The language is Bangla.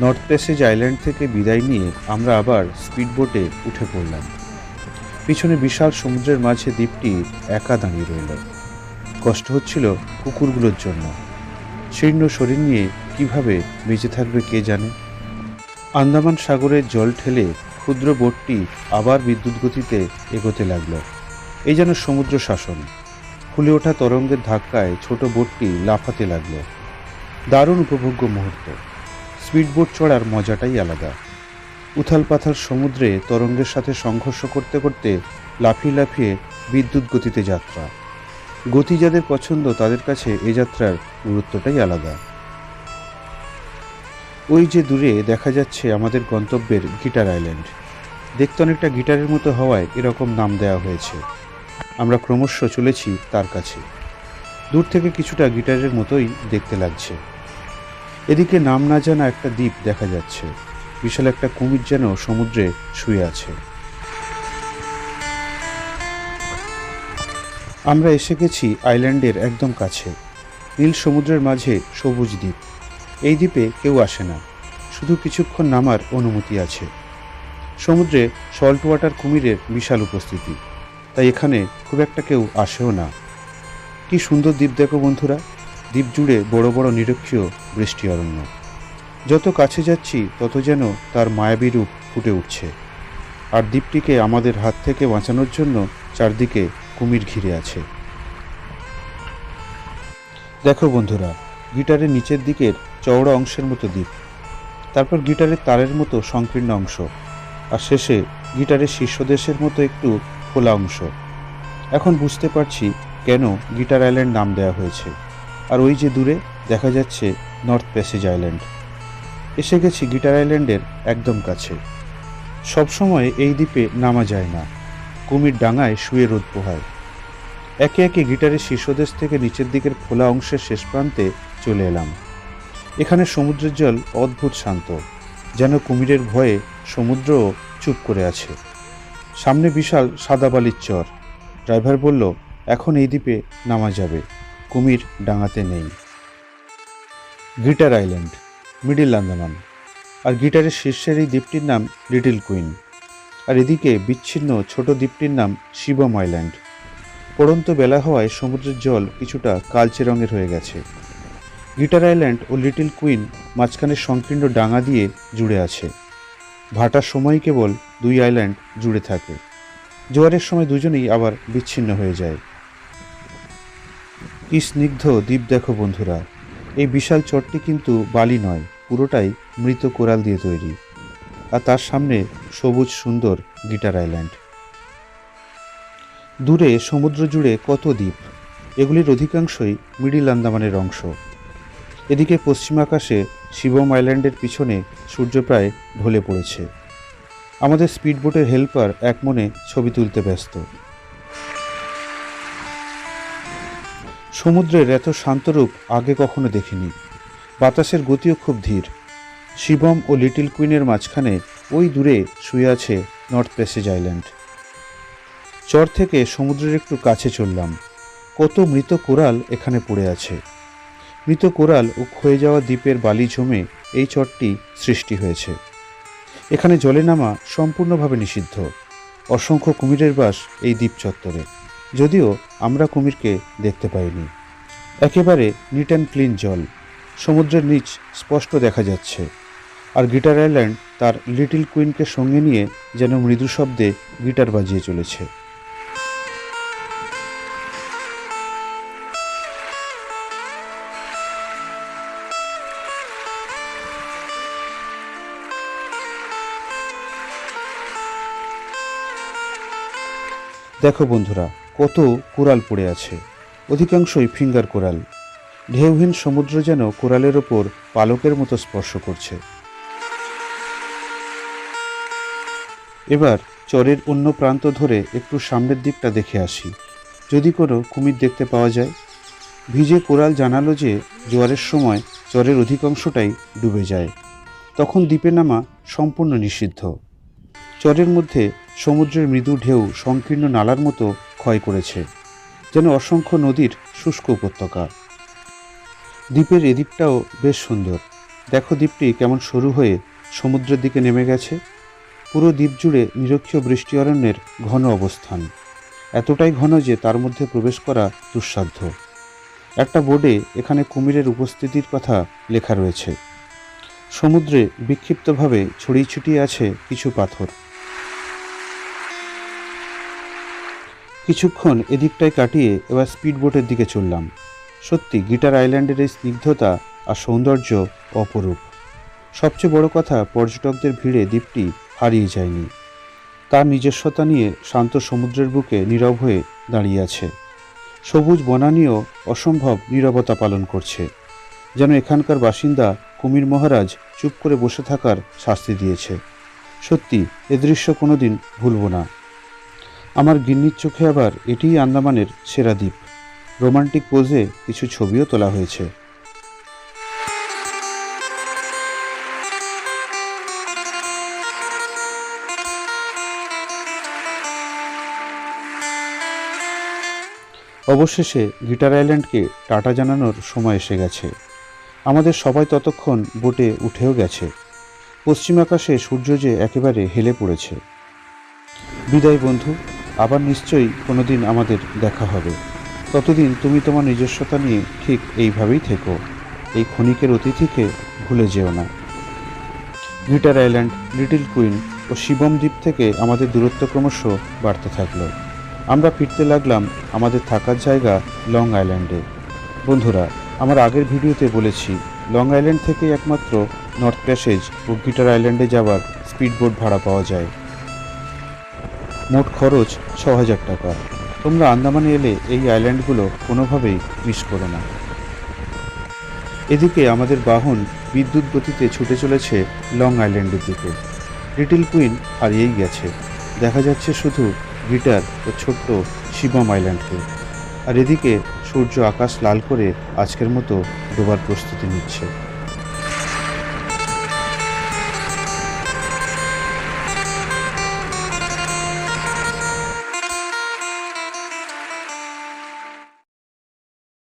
নর্থ প্যাসেজ আইল্যান্ড থেকে বিদায় নিয়ে আমরা আবার স্পিডবোটে উঠে পড়লাম। পিছনে বিশাল সমুদ্রের মাঝে দ্বীপটি একা দাঁড়িয়ে রইল। কষ্ট হচ্ছিল কুকুরগুলোর জন্য। শীর্ণ শরীর নিয়ে কীভাবে বেঁচে থাকবে কে জানে? আন্দামান সাগরের জল ঠেলে ক্ষুদ্র বোটটি আবার বিদ্যুৎ গতিতে এগোতে লাগল। এই যেন সমুদ্র শাসন। ফুলে ওঠা তরঙ্গের ধাক্কায় ছোট বোটটি লাফাতে লাগল। দারুণ উপভোগ্য মুহূর্ত। স্পিডবোট চড়ার মজাটাই আলাদা। উথাল পাথাল সমুদ্রে তরঙ্গের সাথে সংঘর্ষ করতে করতে লাফিয়ে লাফিয়ে বিদ্যুৎ গতিতে যাত্রা। গতি যাদের পছন্দ, তাদের কাছে এ যাত্রার গুরুত্বটাই আলাদা। ওই যে দূরে দেখা যাচ্ছে আমাদের গন্তব্যের গিটার আইল্যান্ড। দেখতে অনেকটা গিটারের মতো হওয়ায় এরকম নাম দেওয়া হয়েছে। আমরা ক্রমশ চলেছি তার কাছে। দূর থেকে কিছুটা গিটারের মতোই দেখতে লাগছে। এদিকে নাম না জানা একটা দ্বীপ দেখা যাচ্ছে। বিশাল একটা কুমির যেন সমুদ্রে শুয়ে আছে। আমরা এসে গেছি আইল্যান্ডের একদম কাছে। নীল সমুদ্রের মাঝে সবুজ দ্বীপ। এই দ্বীপে কেউ আসে না। শুধু কিছুক্ষণ নামার অনুমতি আছে। সমুদ্রে সল্ট ওয়াটার কুমিরের বিশাল উপস্থিতি। তাই এখানে খুব একটা কেউ আসেও না। কি সুন্দর দ্বীপ দেখো বন্ধুরা। দ্বীপ জুড়ে বড় বড় নিরক্ষীয় বৃষ্টি অরণ্য। যত কাছে যাচ্ছি, তত যেন তার মায়াবী রূপ ফুটে উঠছে। আর দ্বীপটিকে আমাদের হাত থেকে বাঁচানোর জন্য চারদিকে কুমির ঘিরে আছে। দেখো বন্ধুরা, গিটারের নিচের দিকের চওড়া অংশের মতো দ্বীপ। তারপর গিটারের তারের মতো সংকীর্ণ অংশ। আর শেষে গিটারের শীর্ষদেশের মতো একটু খোলা অংশ। এখন বুঝতে পারছি কেন গিটার আইল্যান্ড নাম দেওয়া হয়েছে। আর ওই যে দূরে দেখা যাচ্ছে নর্থ প্যাসেজ আইল্যান্ড। এসে গেছি গিটার আইল্যান্ডের একদম কাছে। সবসময় এই দ্বীপে নামা যায় না। কুমির ডাঙায় শুয়ে রোদ পোহায়। একে একে গিটারের শীর্ষদেশ থেকে নিচের দিকের খোলা অংশের শেষ প্রান্তে চলে এলাম। এখানে সমুদ্রের জল অদ্ভুত শান্ত, যেন কুমিরের ভয়ে সমুদ্রও চুপ করে আছে। সামনে বিশাল সাদা বালির চর। ড্রাইভার বলল, এখন এই দ্বীপে নামা যাবে। কুমির ডাঙাতে নেই। Guitar island, middle Andaman. আর গিটারের শীর্ষের এই দ্বীপটির নাম লিটল কুইন। আর এদিকে বিচ্ছিন্ন ছোট দ্বীপটির নাম শিবম আইল্যান্ড। পড়ন্ত বেলা হওয়ায় সমুদ্রের জল কিছুটা কালচে রঙের হয়ে গেছে। গিটার আইল্যান্ড ও লিটল কুইন মাঝখানে সংকীর্ণ ডাঙা দিয়ে জুড়ে আছে। ভাটার সময় কেবল দুই আইল্যান্ড জুড়ে থাকে। জোয়ারের সময় দুজনেই আবার বিচ্ছিন্ন হয়ে যায়। কি স্নিগ্ধ দ্বীপ দেখো বন্ধুরা। এই বিশাল চটটি কিন্তু বালি নয়, পুরোটাই মৃত কোরাল দিয়ে তৈরি। আর তার সামনে সবুজ সুন্দর গিটার আইল্যান্ড। দূরে সমুদ্র জুড়ে কত দ্বীপ? এগুলির অধিকাংশই মিডিল আন্দামানের অংশ। এদিকে পশ্চিম আকাশে শিবম আইল্যান্ডের পিছনে সূর্য প্রায় ঢলে পড়েছে। আমাদের স্পিডবোটের হেল্পার এক মনে ছবি তুলতে ব্যস্ত। সমুদ্রের এত শান্তরূপ আগে কখনো দেখিনি। বাতাসের গতিও খুব ধীর। শিবম ও লিটল কুইনের মাঝখানে ওই দূরে শুয়ে আছে নর্থ প্যাসেজ আইল্যান্ড। চর থেকে সমুদ্রের একটু কাছে চললাম। কত মৃত কোরাল এখানে পড়ে আছে। মৃত কোরাল ও ক্ষয়ে যাওয়া দ্বীপের বালি জমে এই চরটি সৃষ্টি হয়েছে। এখানে জলে নামা সম্পূর্ণভাবে নিষিদ্ধ। অসংখ্য কুমিরের বাস এই দ্বীপ চত্বরে যদিও আমরা কুমিরকে দেখতে পাইনি। একেবারে নিট অ্যান্ড ক্লিন জল। সমুদ্রের নিচ স্পষ্ট দেখা যাচ্ছে। আর গিটার আইল্যান্ড তার লিটিল কুইনকে সঙ্গে নিয়ে যেন মৃদু শব্দে গিটার বাজিয়ে চলেছে। দেখো বন্ধুরা কত কোরাল পড়ে আছে। অধিকাংশই ফিঙ্গার কোরাল ঢেউহীন সমুদ্র যেন কোরালের ওপর পালকের মতো স্পর্শ করছে। এবার চরের অন্য প্রান্ত ধরে একটু সামনের দিকটা দেখে আসি। যদি কোনো কুমির দেখতে পাওয়া যায়। ভিজে কোরাল জানালো যে জোয়ারের সময় চরের অধিকাংশটাই ডুবে যায়। তখন দ্বীপে নামা সম্পূর্ণ নিষিদ্ধ। চরের মধ্যে সমুদ্রের মৃদু ঢেউ সংকীর্ণ নালার মতো ক্ষয় করেছে, যেন অসংখ্য নদীর শুষ্ক উপত্যকা। দ্বীপের এদিকটাও বেশ সুন্দর। দেখো দ্বীপটি কেমন সরু হয়ে সমুদ্রের দিকে নেমে গেছে। পুরো দ্বীপ জুড়ে নিরক্ষীয় বৃষ্টি অরণ্যের ঘন অবস্থান। এতটাই ঘন যে তার মধ্যে প্রবেশ করা দুঃসাধ্য। একটা বোর্ডে এখানে কুমিরের উপস্থিতির কথা লেখা রয়েছে। সমুদ্রে বিক্ষিপ্তভাবে ছড়িয়ে ছিটিয়ে আছে কিছু পাথর। কিছুক্ষণ এদিকটায় কাটিয়ে এবার স্পিড বোটের দিকে চললাম। সত্যি গিটার আইল্যান্ডের এই স্নিগ্ধতা আর সৌন্দর্য অপরূপ। সবচেয়ে বড় কথা, পর্যটকদের ভিড়ে দ্বীপটি হারিয়ে যায়নি। তার নিজস্বতা নিয়ে শান্ত সমুদ্রের বুকে নীরব হয়ে দাঁড়িয়ে আছে। সবুজ বনানীও অসম্ভব নীরবতা পালন করছে। যেন এখানকার বাসিন্দা কুমির মহারাজ চুপ করে বসে থাকার শাস্তি দিয়েছে। সত্যি, এ দৃশ্য কোনোদিন ভুলব না। আমার গিন্নির চোখে আবার এটিই আন্দামানের সেরা দ্বীপ। রোমান্টিক পোজে কিছু ছবিও তোলা হয়েছে। অবশেষে গিটার আইল্যান্ডকে টাটা জানানোর সময় এসে গেছে। আমাদের সবাই ততক্ষণ বোটে উঠেও গেছে। পশ্চিম আকাশে সূর্য যে একেবারে হেলে পড়েছে। বিদায় বন্ধু। আবার নিশ্চয়ই কোনোদিন আমাদের দেখা হবে। ততদিন তুমি তোমার নিজস্বতা নিয়ে ঠিক এইভাবেই থেকো। এই ক্ষণিকের অতিথিকে ভুলে যেও না। গিটার আইল্যান্ড, লিটল কুইন ও শিবম দ্বীপ থেকে আমাদের দূরত্ব ক্রমশ বাড়তে থাকল। আমরা ফিরতে লাগলাম আমাদের থাকার জায়গা লং আইল্যান্ডে। বন্ধুরা, আমার আগের ভিডিওতে বলেছি, লং আইল্যান্ড থেকেই একমাত্র নর্থ প্যাসেজ ও গিটার আইল্যান্ডে যাওয়ার স্পিডবোট ভাড়া পাওয়া যায়। মোট খরচ ছ হাজার টাকা। তোমরা আন্দামানে এলে এই আইল্যান্ডগুলো কোনোভাবেই মিস করো না। এদিকে আমাদের বাহন বিদ্যুৎ গতিতে ছুটে চলেছে লং আইল্যান্ডের দিকে। লিটল কুইন হারিয়েই গেছে। দেখা যাচ্ছে শুধু গিটার ও ছোট্ট শিবম আইল্যান্ডকে। আর এদিকে সূর্য আকাশ লাল করে আজকের মতো ডোবার প্রস্তুতি নিচ্ছে।